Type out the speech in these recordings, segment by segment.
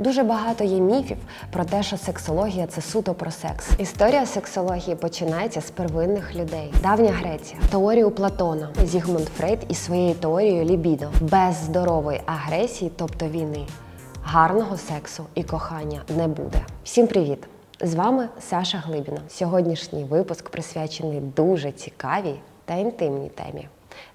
Дуже багато є міфів про те, що сексологія це суто про секс. Історія сексології починається з первинних людей. Давня Греція, теорію Платона, Зігмунд Фрейд із своєю теорією лібідо, без здорової агресії, тобто війни, гарного сексу і кохання не буде. Всім привіт! З вами Саша Глибіна. Сьогоднішній випуск присвячений дуже цікавій та інтимній темі.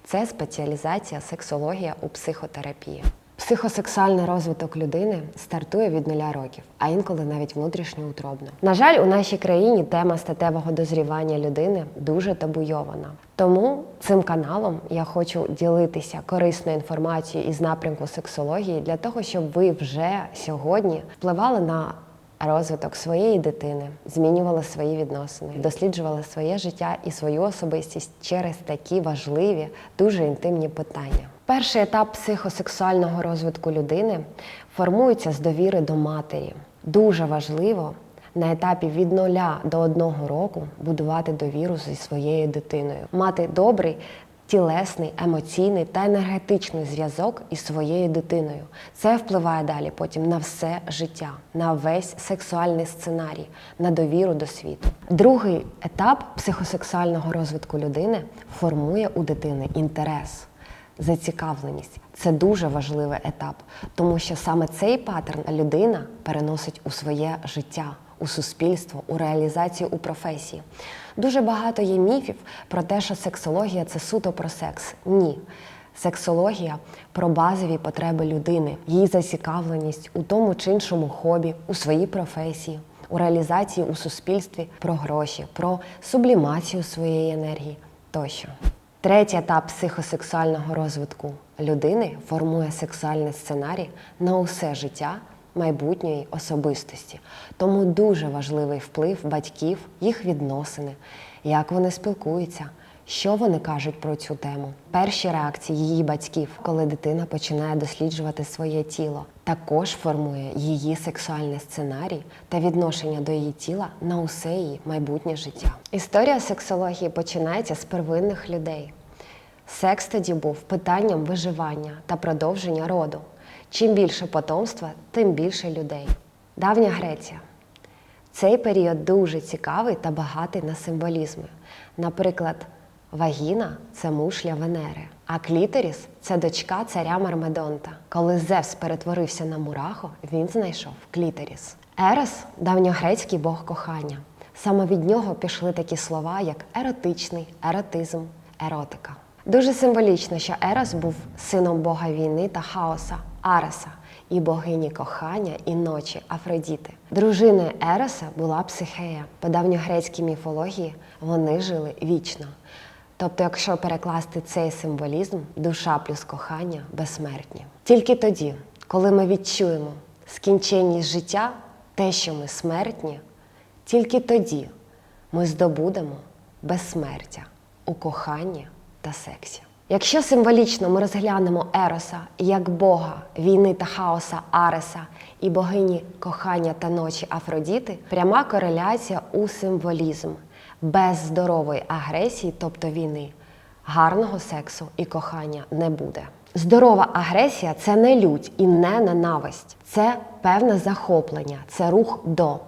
Це спеціалізація сексологія у психотерапії. Психосексуальний розвиток людини стартує від нуля років, а інколи навіть внутрішньоутробно. На жаль, у нашій країні тема статевого дозрівання людини дуже табуйована. Тому цим каналом я хочу ділитися корисною інформацією із напрямку сексології для того, щоб ви вже сьогодні впливали на розвиток своєї дитини, змінювали свої відносини, досліджували своє життя і свою особистість через такі важливі, дуже інтимні питання. Перший етап психосексуального розвитку людини формується з довіри до матері. Дуже важливо на етапі від нуля до одного року будувати довіру зі своєю дитиною, мати добрий тілесний, емоційний та енергетичний зв'язок із своєю дитиною. Це впливає далі потім на все життя, на весь сексуальний сценарій, на довіру до світу. Другий етап психосексуального розвитку людини формує у дитини інтерес. Зацікавленість це дуже важливий етап, тому що саме цей паттерн людина переносить у своє життя, у суспільство, у реалізацію у професії. Дуже багато є міфів про те, що сексологія це суто про секс. Ні. Сексологія про базові потреби людини, її зацікавленість у тому чи іншому хобі, у своїй професії, у реалізації у суспільстві, про гроші, про сублімацію своєї енергії тощо. Третій етап психосексуального розвитку людини формує сексуальний сценарій на усе життя майбутньої особистості. Тому дуже важливий вплив батьків, їх відносини, як вони спілкуються, що вони кажуть про цю тему. Перші реакції її батьків, коли дитина починає досліджувати своє тіло, також формує її сексуальний сценарій та відношення до її тіла на усе її майбутнє життя. Історія сексології починається з первинних людей. Секс тоді був питанням виживання та продовження роду. Чим більше потомства, тим більше людей. Давня Греція. Цей період дуже цікавий та багатий на символізми. Наприклад, вагіна це мушля Венери, а кліторіс це дочка царя Мармедонта. Коли Зевс перетворився на мураху, він знайшов кліторіс. Ерос давньогрецький бог кохання. Саме від нього пішли такі слова, як еротичний, еротизм, еротика. Дуже символічно, що Ерос був сином бога війни та хаоса Ареса і богині кохання і ночі Афродіти. Дружиною Ероса була Психея. По давньогрецькій міфології вони жили вічно. Тобто, якщо перекласти цей символізм, душа плюс кохання безсмертні. Тільки тоді, коли ми відчуємо скінченність життя, те, що ми смертні, тільки тоді ми здобудемо безсмертя у коханні та сексі. Якщо символічно ми розглянемо Ероса як Бога війни та хаоса Ареса і богині кохання та ночі Афродіти, пряма кореляція у символізм без здорової агресії, тобто війни, гарного сексу і кохання не буде. Здорова агресія це не лють і не ненависть, це певне захоплення, це рух до.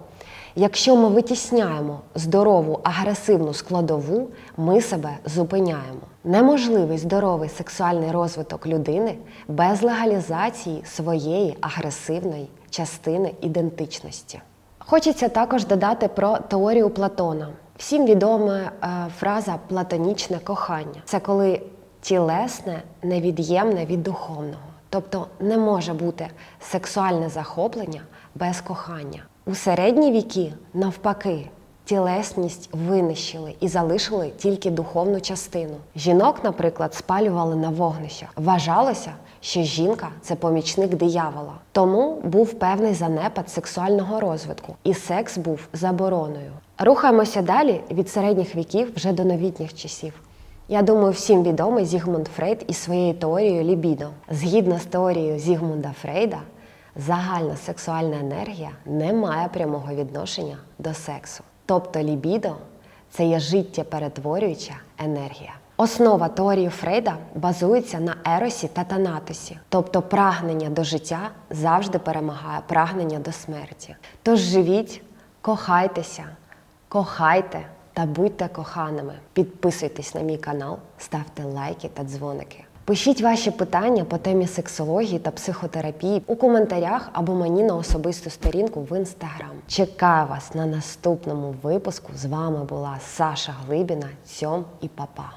Якщо ми витісняємо здорову агресивну складову, ми себе зупиняємо. Неможливий здоровий сексуальний розвиток людини без легалізації своєї агресивної частини ідентичності. Хочеться також додати про теорію Платона. Всім відома е, фраза платонічне кохання. Це коли тілесне невід'ємне від духовного. Тобто не може бути сексуальне захоплення без кохання. У середні віки, навпаки, тілесність винищили і залишили тільки духовну частину. Жінок, наприклад, спалювали на вогнищах. Вважалося, що жінка це помічник диявола. Тому був певний занепад сексуального розвитку, і секс був забороною. Рухаємося далі від середніх віків вже до новітніх часів. Я думаю, всім відомий Зігмунд Фрейд із своєю теорією лібідо. Згідно з теорією Зігмунда Фрейда, загальна сексуальна енергія не має прямого відношення до сексу. Тобто лібідо це є життєперетворююча енергія. Основа теорії Фрейда базується на еросі та танатосі, тобто прагнення до життя завжди перемагає прагнення до смерті. Тож живіть, кохайтеся, кохайте та будьте коханими. Підписуйтесь на мій канал, ставте лайки та дзвоники. Пишіть ваші питання по темі сексології та психотерапії у коментарях або мені на особисту сторінку в інстаграм. Чекаю вас на наступному випуску. З вами була Саша Глибіна, Цьом і Папа.